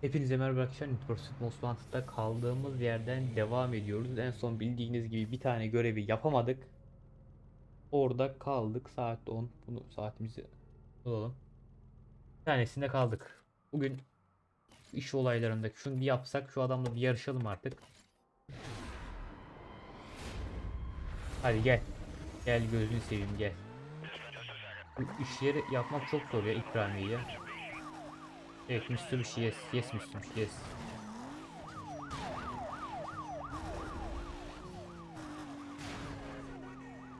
Hepinize merhaba arkadaşlar. Need for kaldığımız yerden devam ediyoruz. En son bildiğiniz gibi bir tane görevi yapamadık. Orada kaldık. Saat 10. Bunu saatimizi bulalım. Bir tanesinde kaldık. Bugün iş olaylarında şunu bir yapsak şu adamla bir yarışalım artık. Hadi gel. Gel gözünü seveyim gel. Bu işleri yapmak çok zor ya ikramiye. Evet Mr. Yes. Yes Mr. Yes.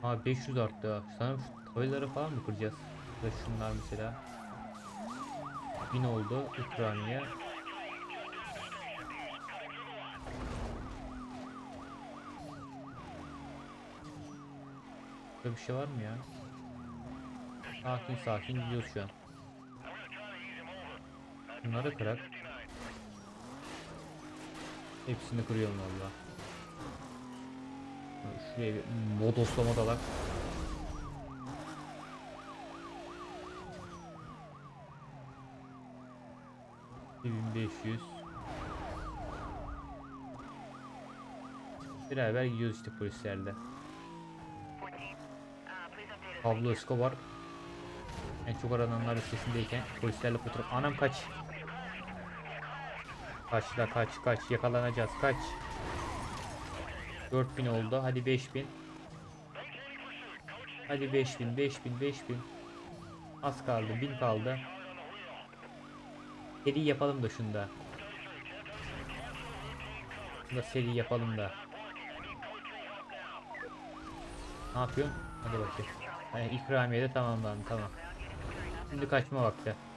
Aa 500 arttı. ha. Sanırım tabelaları falan mı kıracağız? Ya şunlar mesela. 1000 oldu ikramiye. Böyle bir şey var mı ya? Sakin sakin gidiyoruz şu an. Bunları kırak. Hepsini kırıyorum valla. Şuraya bir modoslama dalak. Beraber gidiyoruz işte polislerle. Pablo Escobar en çok arananlar listesindeyken polislerle fotoğraf. Anam kaç. Kaç la kaç kaç yakalanacağız kaç. 4000 oldu hadi 5000. Hadi 5000 5000 5000. Az kaldı 1000 kaldı. Seri yapalım da şunda. Şunda seri yapalım da. Ne yapıyorsun? Hadi bakayım. Yani ikramiye de tamamlandı tamam. Şimdi kaçma vakti.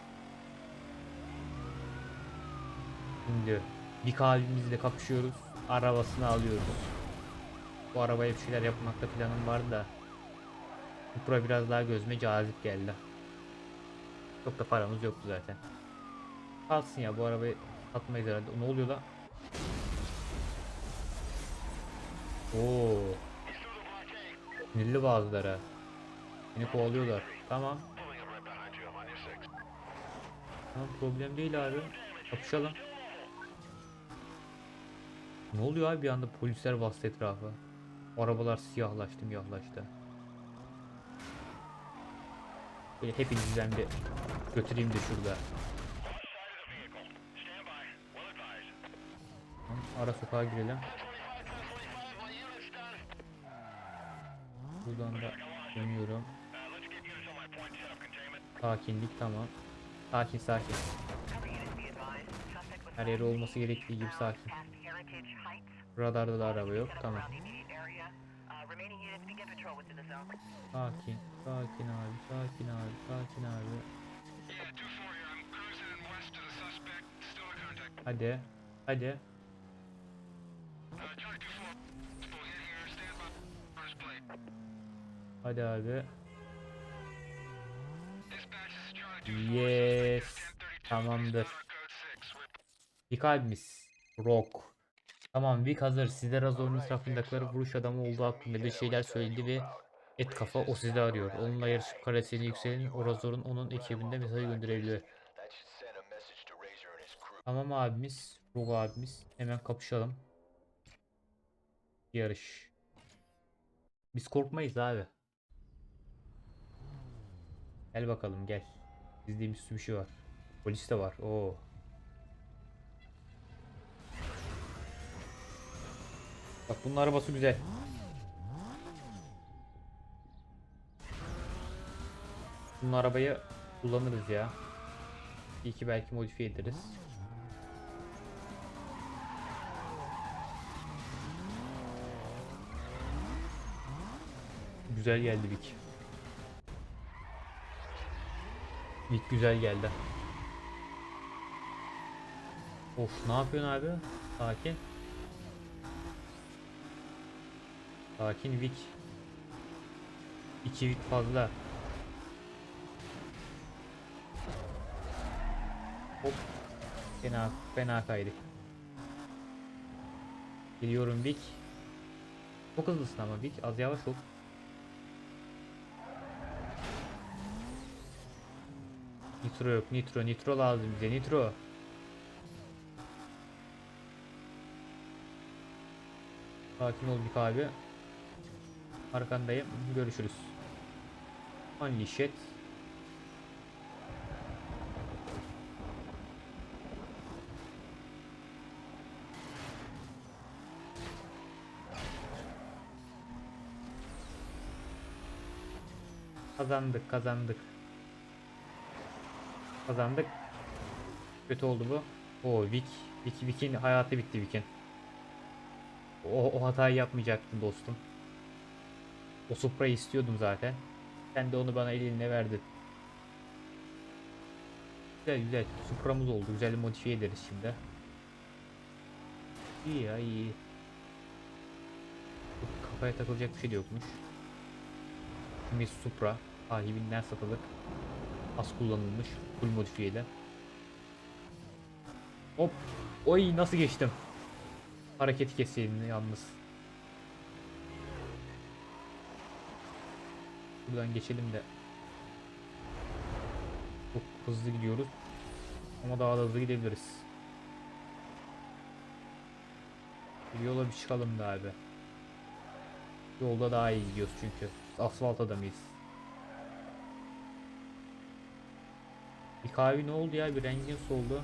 Şimdi bir kalbimizle kapışıyoruz. Arabasını alıyoruz. Bu arabaya bir şeyler yapmakta planım vardı da. Supra biraz daha gözüme cazip geldi. Çok da paramız yoktu zaten. Kalsın ya bu arabayı satmayız herhalde. Ne oluyor la? Oo. Sinirli bazıları. Beni kovalıyorlar. Tamam. Tamam problem değil abi. Kapışalım. Ne oluyor abi bir anda polisler bastı etrafa. Arabalar siyahlaştı miyahlaştı. Böyle hepinizden bir götüreyim de şurada. Ara sokağa girelim. Buradan da dönüyorum. Sakinlik tamam. Sakin sakin. Her yeri olması gerektiği gibi sakin. Radarda da araba yok. Tamam. Sakin. Sakin abi. Sakin abi. Sakin abi. Hadi. Hadi. Hadi abi. Yes. Tamamdır. Bir kalbimiz. Rock. Tamam Vic hazır. Sizler Razor'un etrafındakileri vuruş adamı olduğu hakkında bir şeyler söyledi ve et kafa o sizi arıyor. Onunla yarışıp karesini yükselin. O Razor'un onun ekibinde mesaj gönderebiliyor. Tamam abimiz. Rock abimiz. Hemen kapışalım. Yarış. Biz korkmayız abi. Gel bakalım gel. Bizde bir şey var. Polis de var. Oo. Bak bunun arabası güzel. Bunun arabayı kullanırız ya. İyi ki belki modifiye ederiz. Güzel geldi Vic. Vic güzel geldi. Of ne yapıyorsun abi? Sakin. Sakin Vic. 2 Vic fazla. Hop. Fena, fena kaydık. Geliyorum Vic. Çok hızlısın ama Vic. Az yavaş ol. Nitro yok. Nitro. Nitro lazım bize. Nitro. Sakin ol bir abi. Arkandayım. Görüşürüz. Holy shit. Kazandık, kazandık. Kazandık. Kötü oldu bu. O Vic, Vic, Vic'in hayatı bitti Vic'in. O, o hatayı yapmayacaktın dostum. O Supra'yı istiyordum zaten. Sen de onu bana eline verdin. Güzel güzel. Supra'mız oldu. Güzel modifiye ederiz şimdi. İyi ya iyi. Kafaya takılacak bir şey de yokmuş. Miss Supra sahibinden satılık. Az kullanılmış. Full modifiyeli. Hop. Oy nasıl geçtim? Hareketi keseyim yalnız. Buradan geçelim de. Çok hızlı gidiyoruz. Ama daha da hızlı gidebiliriz. Bir yola bir çıkalım da abi. Yolda daha iyi gidiyoruz çünkü. Asfalt adamıyız. Bir kahve ne oldu ya? Bir rengin soldu.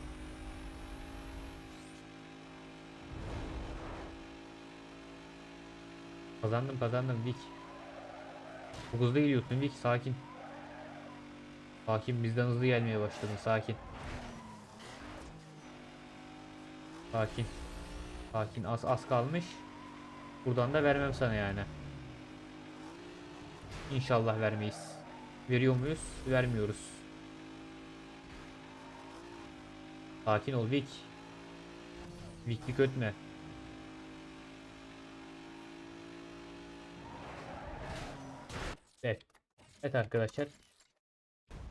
Kazandım kazandım Vic. Çok hızlı gidiyorsun Vic sakin. Sakin bizden hızlı gelmeye başladın sakin. Sakin. Sakin az az kalmış. Buradan da vermem sana yani. İnşallah vermeyiz. Veriyor muyuz? Vermiyoruz. Sakin ol Vic. Vic Vic ötme. Evet. Evet arkadaşlar.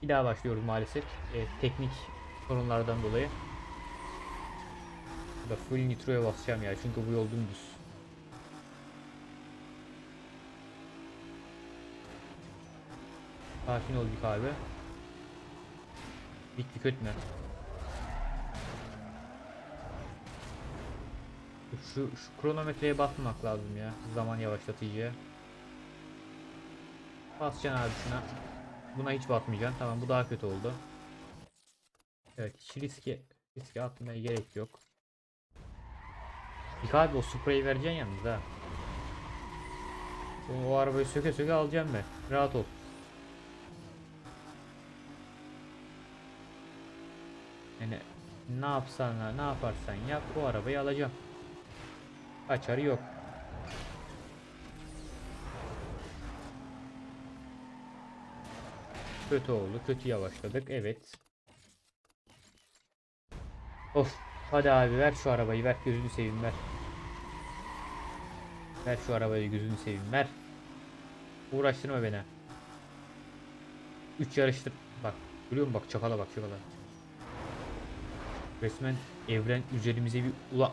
Bir daha başlıyoruz maalesef. Ee, teknik sorunlardan dolayı. Burada full nitroya basacağım ya çünkü bu yol dümdüz. Sakin ol bir abi. Dik dik. Şu, şu kronometreye basmamak lazım ya. Zaman yavaşlatıcıya. Basacaksın abi şuna. Buna hiç batmayacaksın. Tamam bu daha kötü oldu. Evet hiç riske, riske atmaya gerek yok. Bir abi o spreyi vereceksin yalnız ha. O, o arabayı söke söke alacağım ben. Rahat ol. Yani ne yapsan ne yaparsan yap bu arabayı alacağım. Kaçarı yok. Kötü oldu. Kötü yavaşladık. Evet. Of. Hadi abi ver şu arabayı ver. Gözünü seveyim ver. Ver şu arabayı gözünü seveyim ver. Uğraştırma beni. 3 yarıştır. Bak. Görüyor musun bak çakala bak çakala. Resmen evren üzerimize bir ula.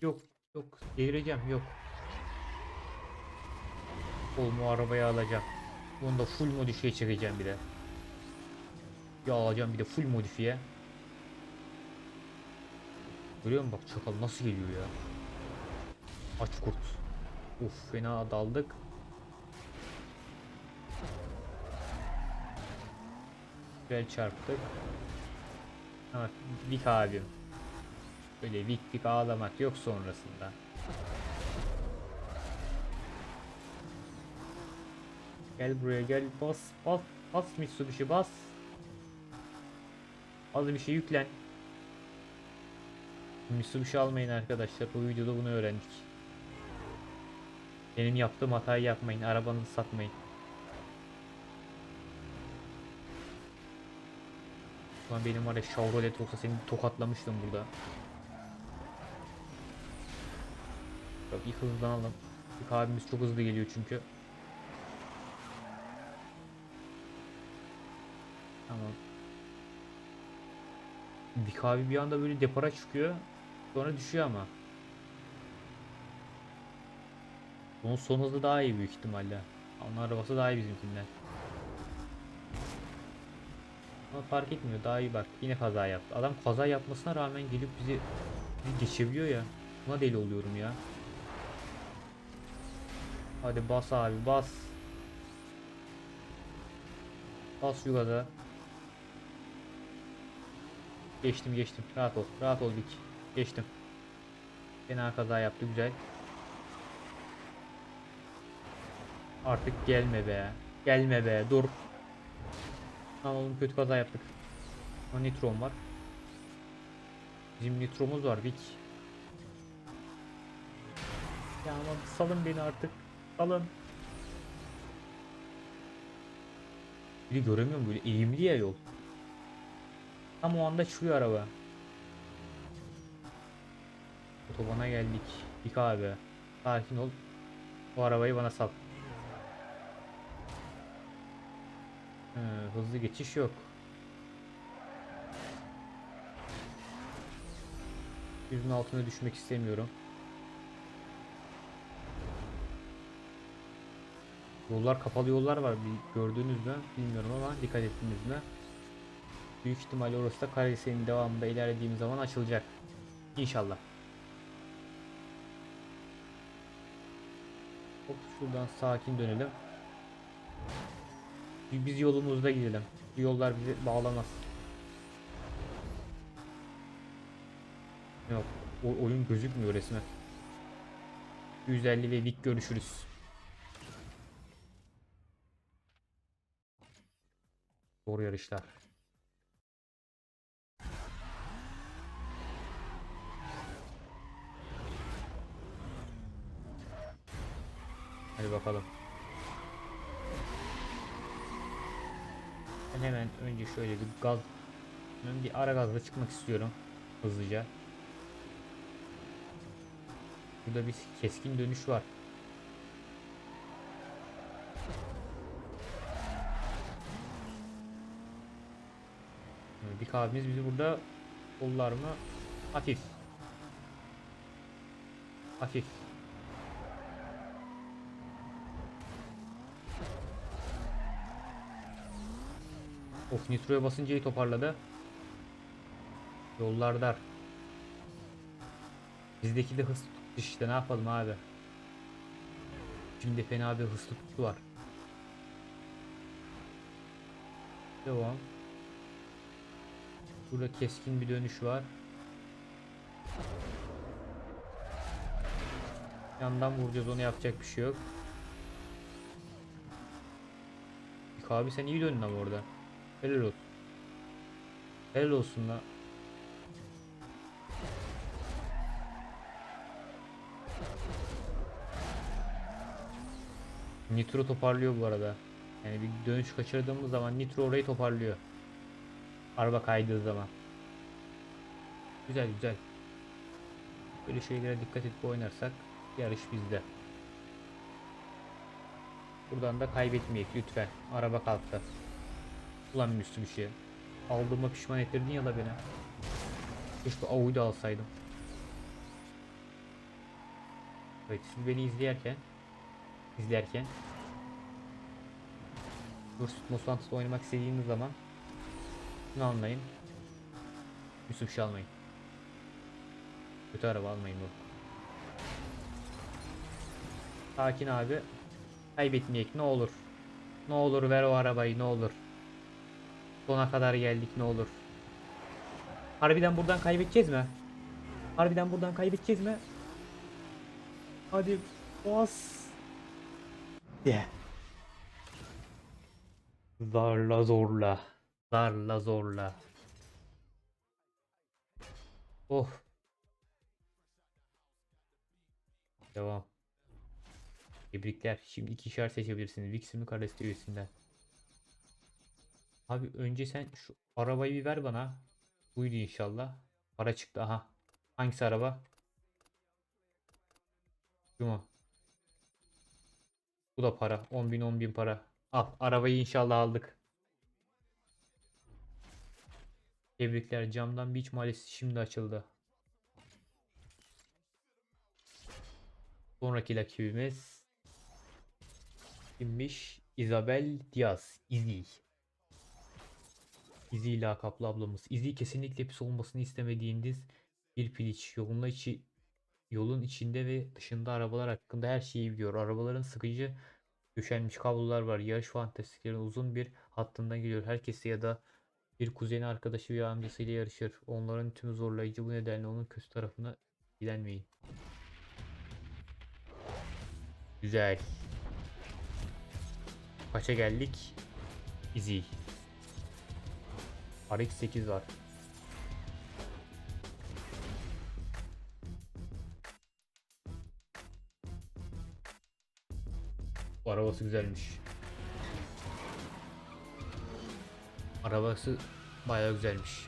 Yok yok delireceğim yok. Oğlum o arabayı alacağım. Bunu da full modifiye çekeceğim bir de. Ya alacağım bir de full modifiye. Görüyor musun bak çakal nasıl geliyor ya. Aç kurt. Uf fena daldık. Güzel çarptık. Ha, Vik abim. Böyle vik vik ağlamak yok sonrasında. Gel buraya gel bas bas bas Mitsubishi bas. Az bir şey yüklen. Mitsubishi almayın arkadaşlar. Bu videoda bunu öğrendik. Benim yaptığım hatayı yapmayın. Arabanızı satmayın. Lan benim var ya Chevrolet olsa seni tokatlamıştım burada. Yok bir hızlanalım. Abimiz çok hızlı geliyor çünkü. Tamam. Bir abi bir anda böyle depara çıkıyor. Sonra düşüyor ama. Onun son hızı daha iyi büyük ihtimalle. Onun arabası daha iyi bizimkinden. Ama fark etmiyor daha iyi bak yine kaza yaptı. Adam kaza yapmasına rağmen gelip bizi, bizi geçebiliyor ya. Buna deli oluyorum ya. Hadi bas abi bas. Bas şu. Geçtim geçtim. Rahat ol. Rahat ol Vic. Geçtim. Fena kaza yaptı güzel. Artık gelme be. Gelme be. Dur. Lan oğlum kötü kaza yaptık. Ama nitrom var. Bizim nitromuz var Vic. Ya ama salın beni artık. Salın. Biri göremiyorum böyle eğimli ya yol. Tam o anda çıkıyor araba. Otobana geldik. Dik abi. Sakin ol. O arabayı bana sal. Hı, hızlı geçiş yok. Yüzün altına düşmek istemiyorum. Yollar kapalı yollar var. Bir gördüğünüz mü bilmiyorum ama dikkat ettiniz mi? Büyük ihtimalle orası da Karayeli'nin devamında ilerlediğim zaman açılacak. İnşallah. Hop şuradan sakin dönelim. Bi- Biz yolumuzda gidelim. Bu yollar bizi bağlamaz. Yok. O oyun gözükmüyor resmen. 150 ve dik görüşürüz. Zor yarışlar. Hadi bakalım. Ben hemen önce şöyle bir gaz ben bir ara gazla çıkmak istiyorum hızlıca. Burada bir keskin dönüş var. Bir abimiz bizi burada kollar mı? Hafif. Hafif. Of nitroya basınca iyi toparladı. Yollar dar. Bizdeki de hız tuttu işte ne yapalım abi. Şimdi fena bir hız tutku var. Devam. Burada keskin bir dönüş var. Yandan vuracağız onu yapacak bir şey yok. Abi sen iyi döndün ama orada. Helal olsun. Helal olsun la. Nitro toparlıyor bu arada. Yani bir dönüş kaçırdığımız zaman Nitro orayı toparlıyor. Araba kaydığı zaman. Güzel güzel. Böyle şeylere dikkat edip oynarsak yarış bizde. Buradan da kaybetmeyek lütfen. Araba kalktı. Ulan Müslü bir şey. Aldığıma pişman ettirdin ya da beni. Keşke Avu'yu da alsaydım. Evet siz beni izlerken izlerken Burst Mosfant'ta oynamak istediğiniz zaman şunu anlayın. Yusuf şey almayın. Kötü araba almayın bu. Sakin abi. Kaybetmeyek ne olur. Ne olur ver o arabayı ne olur. Sona kadar geldik ne olur. Harbiden buradan kaybedeceğiz mi? Harbiden buradan kaybedeceğiz mi? Hadi bas. Yeah. Zarla zorla. Zarla zorla. Oh. Devam. Tebrikler. Şimdi iki işaret seçebilirsiniz. Vix'i mi Kareste üyesinden. Abi önce sen şu arabayı bir ver bana. Buydu inşallah. Para çıktı aha. Hangisi araba? Şu mu? Bu da para. 10 bin 10 bin para. Al arabayı inşallah aldık. Tebrikler. Camdan Beach Mahallesi şimdi açıldı. Sonraki rakibimiz kimmiş? Isabel Diaz. Izzy. Izzy lakaplı ablamız. Izzy kesinlikle pis olmasını istemediğiniz bir piliç. Yoluna içi yolun içinde ve dışında arabalar hakkında her şeyi biliyor. Arabaların sıkıcı döşenmiş kablolar var. Yarış fantastiklerin uzun bir hattından geliyor. Herkesi ya da bir kuzeni arkadaşı veya amcasıyla yarışır. Onların tüm zorlayıcı bu nedenle onun kötü tarafına ilgilenmeyin. Güzel. Kaça geldik? Easy. RX-8 var. Bu arabası güzelmiş. Arabası bayağı güzelmiş.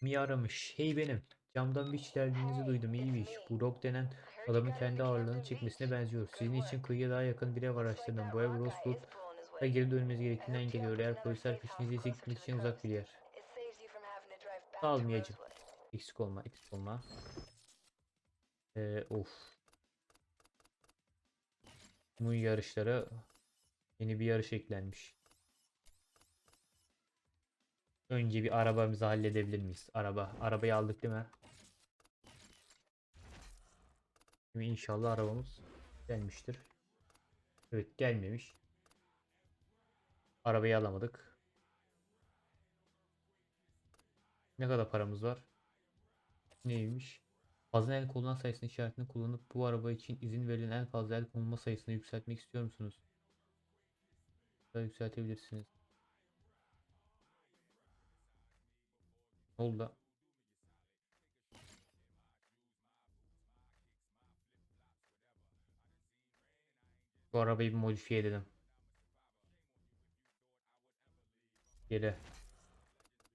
Mi aramış. Hey benim. Camdan bir çilerdiğinizi duydum. İyi bir iş. Bu Rock denen adamın kendi ağırlığını çekmesine benziyor. Sizin için kıyıya daha yakın bir ev araştırdım. Bu ev Rosewood'a geri dönmeniz gerektiğinden geliyor. Eğer polisler peşinize ise gitmek için uzak bir yer. Sağ ol Miyacım. Eksik olma, eksik olma. Ee, of. Bu yarışlara yeni bir yarış eklenmiş. Önce bir arabamızı halledebilir miyiz? Araba. Arabayı aldık değil mi? Şimdi inşallah arabamız gelmiştir. Evet gelmemiş. Arabayı alamadık. Ne kadar paramız var? Neymiş? Fazla el kullanma sayısını işaretini kullanıp bu araba için izin verilen en fazla el konulma sayısını yükseltmek istiyor musunuz? Daha yükseltebilirsiniz. Ne oldu? Bu arabayı bir modifiye edelim. Geri.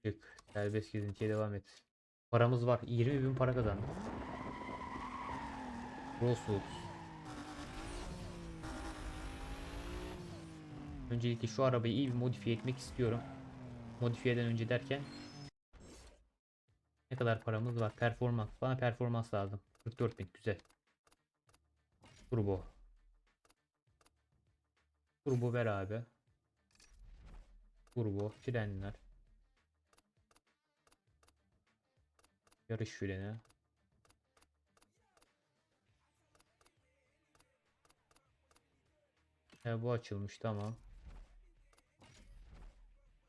Çık. Serbest gezintiye devam et. Paramız var. 20 bin para kazandık. Rosewood. Öncelikle şu arabayı iyi bir modifiye etmek istiyorum. Modifiyeden önce derken ne kadar paramız var? Performans. Bana performans lazım. 44 bin. Güzel. Turbo. Turbo ver abi. Turbo. Frenler. Yarış freni. He, bu açılmış tamam.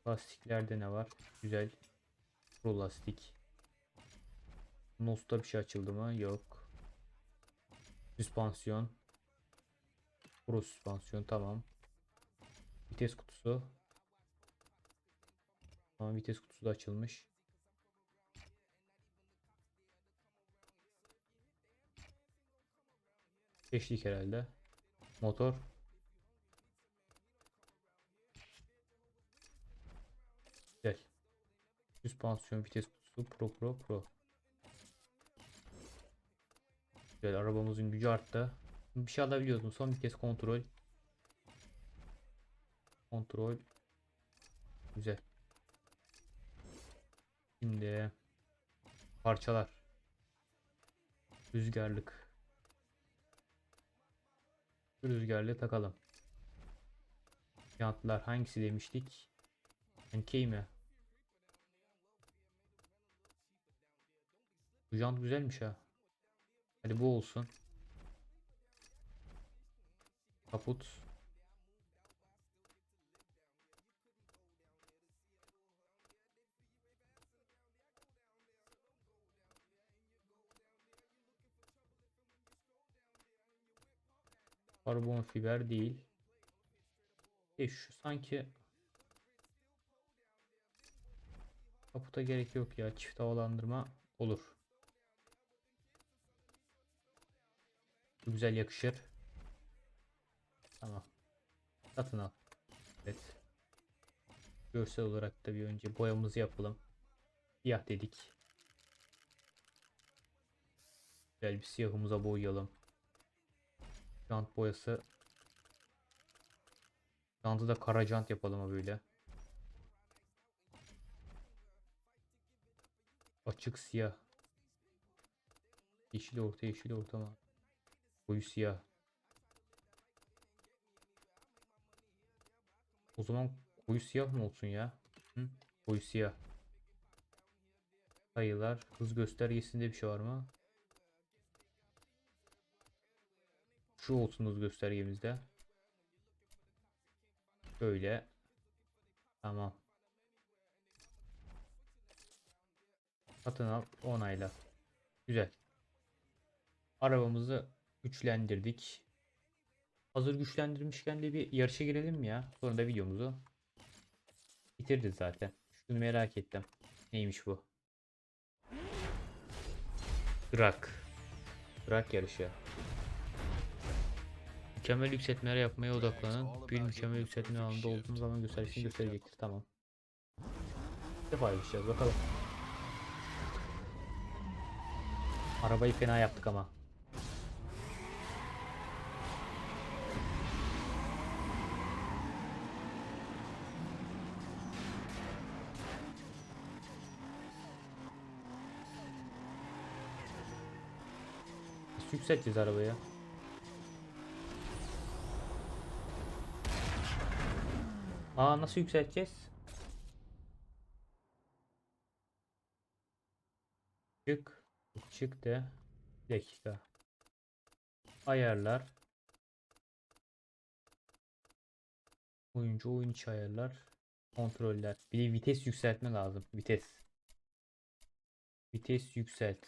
Lastiklerde ne var? Güzel. Pro lastik. Nos'ta bir şey açıldı mı? Yok. Süspansiyon. Pro süspansiyon tamam. Vites kutusu. Tamam vites kutusu da açılmış. Geçtik herhalde. Motor. Güzel. Süspansiyon vites kutusu pro pro pro. Güzel arabamızın gücü arttı. Bir şey alabiliyoruz Son kez kontrol. Kontrol. Güzel. Şimdi parçalar. Rüzgarlık. Şu rüzgarlığı takalım. Jantlar hangisi demiştik? Enkey mi? Bu jant güzelmiş ha. Hadi bu olsun. Kaput. Karbon fiber değil. E şu sanki kaputa gerek yok ya. Çift havalandırma olur. Güzel yakışır. Tamam. Satın al. Evet. Görsel olarak da bir önce boyamızı yapalım. Siyah dedik. Güzel bir siyahımıza boyayalım. Jant boyası. Jantı da kara jant yapalım böyle. Açık siyah. Yeşil orta yeşil orta mı? Koyu siyah. O zaman Koyu siyah mı olsun ya? Hı? Koyu siyah. Sayılar. Hız göstergesinde bir şey var mı? Şu olsun göstergemizde. Böyle. Tamam. Satın al. Onayla. Güzel. Arabamızı güçlendirdik. Hazır güçlendirmişken de bir yarışa girelim ya? Sonra da videomuzu bitiririz zaten. Şunu merak ettim. Neymiş bu? Drag. Drag yarışı. Mükemmel yükseltmeler yapmaya odaklanın. Bir mükemmel yükseltme alanında olduğunuz zaman gösterişini gösterecektir. Tamam. Bir defa yarışacağız bakalım. Arabayı fena yaptık ama. Yükselteceğiz arabayı? Aa nasıl yükselteceğiz? Çık. Çık de. Bir dakika. Ayarlar. Oyuncu oyun içi ayarlar. Kontroller. Bir de vites yükseltme lazım. Vites. Vites yükselt.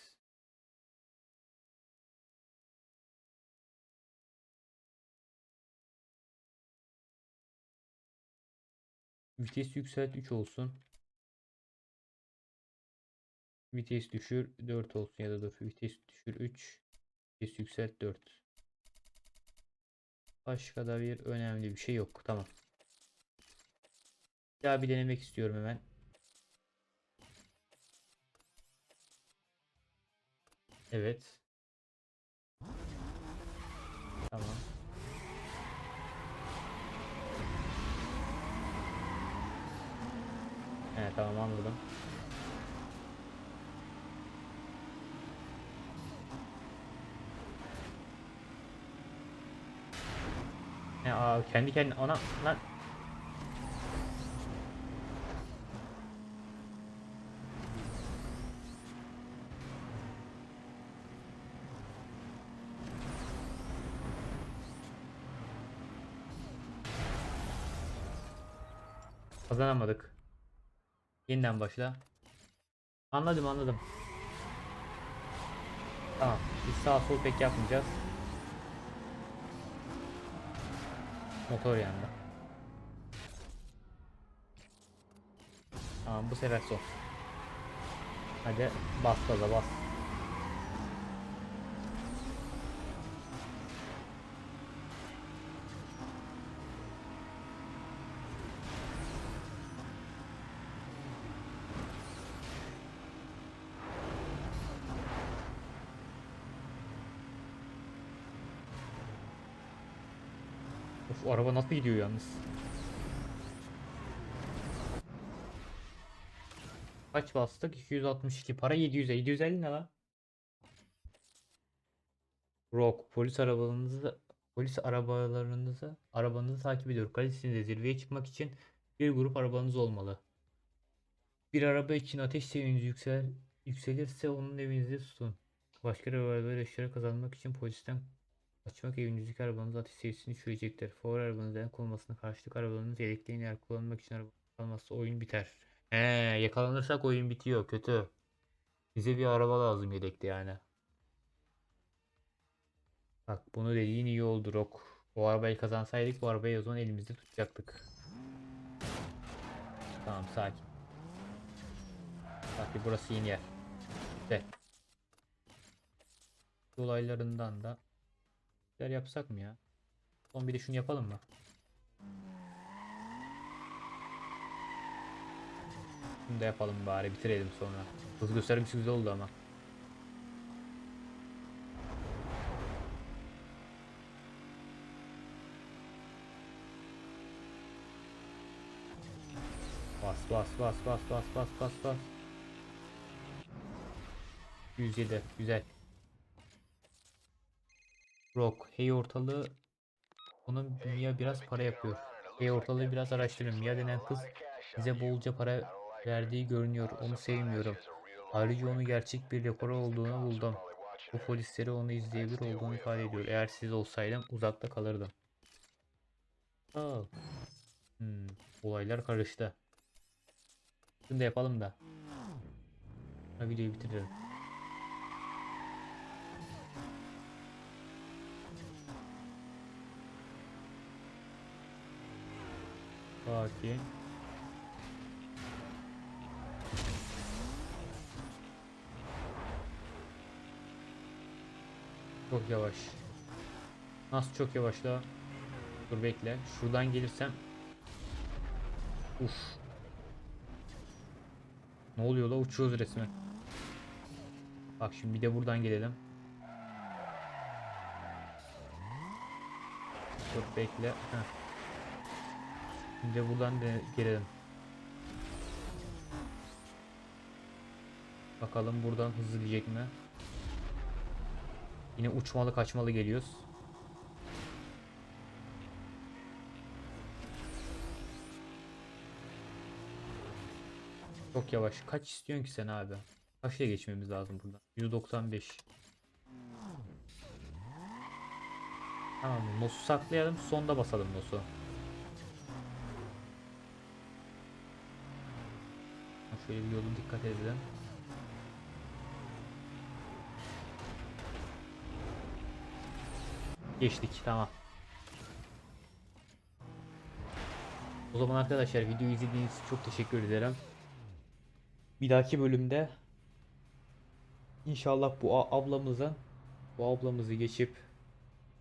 Vites yükselt 3 olsun. Vites düşür 4 olsun ya da dur. Vites düşür 3. Vites yükselt 4. Başka da bir önemli bir şey yok. Tamam. Daha bir denemek istiyorum hemen. Evet. Tamam. Evet tamam anladım. Ne aa kendi kendine ona lan kazanamadık. Yeniden başla. Anladım anladım. Tamam. Biz sağ sol pek yapmayacağız. Motor yandı. Tamam bu sefer son. Hadi bas gaza bas. Of o araba nasıl gidiyor yalnız? Kaç bastık? 262. Para 700'e. 750 ne lan? Rock. Polis arabalarınızı polis arabalarınızı arabanızı takip ediyor. Kalitesinde zirveye çıkmak için bir grup arabanız olmalı. Bir araba için ateş seviyeniz yüksel yükselirse onun evinizi tutun. Başka arabalarla eşya kazanmak için polisten Açmak evinizdeki arabanız ateş seviyesini düşürecektir. Favori arabanız el konmasına karşılık arabanız yedekleyin eğer kullanmak için araba kalmazsa oyun biter. He, yakalanırsak oyun bitiyor. Kötü. Bize bir araba lazım yedekte yani. Bak bunu dediğin iyi oldu Rock. O arabayı kazansaydık bu arabayı o zaman elimizde tutacaktık. Tamam sakin. Bak burası yeni yer. Güzel. Dolaylarından da şeyler yapsak mı ya? Son bir de şunu yapalım mı? Şunu da yapalım bari bitirelim sonra. Hız göstergesi güzel oldu ama. Bas bas bas bas bas bas bas bas. 107 güzel. Rock hey ortalığı onun dünya biraz para yapıyor. Ve ortalığı biraz araştırın. Mia denen kız bize bolca para verdiği görünüyor. Onu sevmiyorum. Ayrıca onu gerçek bir rekor olduğunu buldum. Bu polisleri onu izleyebilir olduğunu ifade ediyor. Eğer siz olsaydım uzakta kalırdım. Aa. Hmm, olaylar karıştı. Şunu da yapalım da. Ha, videoyu bitirelim. Sakin. Çok yavaş. Nasıl çok yavaş la? Dur bekle. Şuradan gelirsem. Uf. Ne oluyor la? Uçuyoruz resmen. Bak şimdi bir de buradan gelelim. Dur bekle. Heh. Şimdi buradan de gelelim. Bakalım buradan hızlı diyecek mi? Yine uçmalı kaçmalı geliyoruz. Çok yavaş. Kaç istiyorsun ki sen abi? Kaçla geçmemiz lazım buradan? 195. Tamam Nos'u saklayalım. Sonda basalım Nos'u. Şöyle bir yolu dikkat edelim. Geçtik tamam. O zaman arkadaşlar videoyu izlediğiniz için çok teşekkür ederim. Bir dahaki bölümde inşallah bu ablamızın bu ablamızı geçip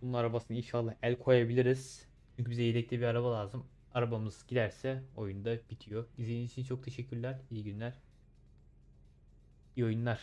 bunun arabasını inşallah el koyabiliriz. Çünkü bize yedekli bir araba lazım. Arabamız giderse oyunda bitiyor. İzlediğiniz için çok teşekkürler. İyi günler. İyi oyunlar.